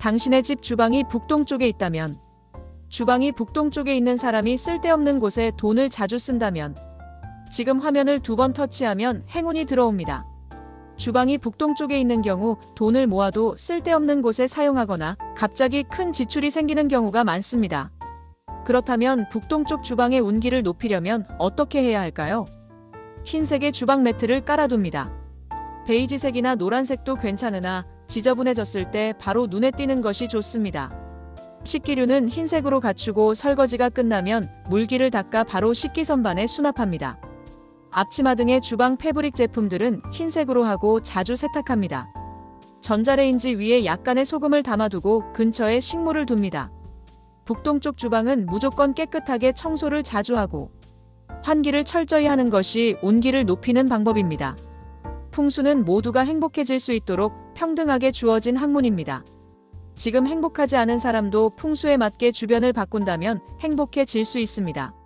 당신의 집 주방이 북동쪽에 있다면, 주방이 북동쪽에 있는 사람이 쓸데없는 곳에 돈을 자주 쓴다면, 지금 화면을 두 번 터치하면 행운이 들어옵니다. 주방이 북동쪽에 있는 경우 돈을 모아도 쓸데없는 곳에 사용하거나 갑자기 큰 지출이 생기는 경우가 많습니다. 그렇다면 북동쪽 주방의 운기를 높이려면 어떻게 해야 할까요? 흰색의 주방 매트를 깔아둡니다. 베이지색이나 노란색도 괜찮으나 지저분해졌을 때 바로 눈에 띄는 것이 좋습니다. 식기류는 흰색으로 갖추고 설거지가 끝나면 물기를 닦아 바로 식기선반에 수납합니다. 앞치마 등의 주방 패브릭 제품들은 흰색으로 하고 자주 세탁합니다. 전자레인지 위에 약간의 소금을 담아두고 근처에 식물을 둡니다. 북동쪽 주방은 무조건 깨끗하게 청소를 자주 하고 환기를 철저히 하는 것이 온기를 높이는 방법입니다. 풍수는 모두가 행복해질 수 있도록 평등하게 주어진 학문입니다. 지금 행복하지 않은 사람도 풍수에 맞게 주변을 바꾼다면 행복해질 수 있습니다.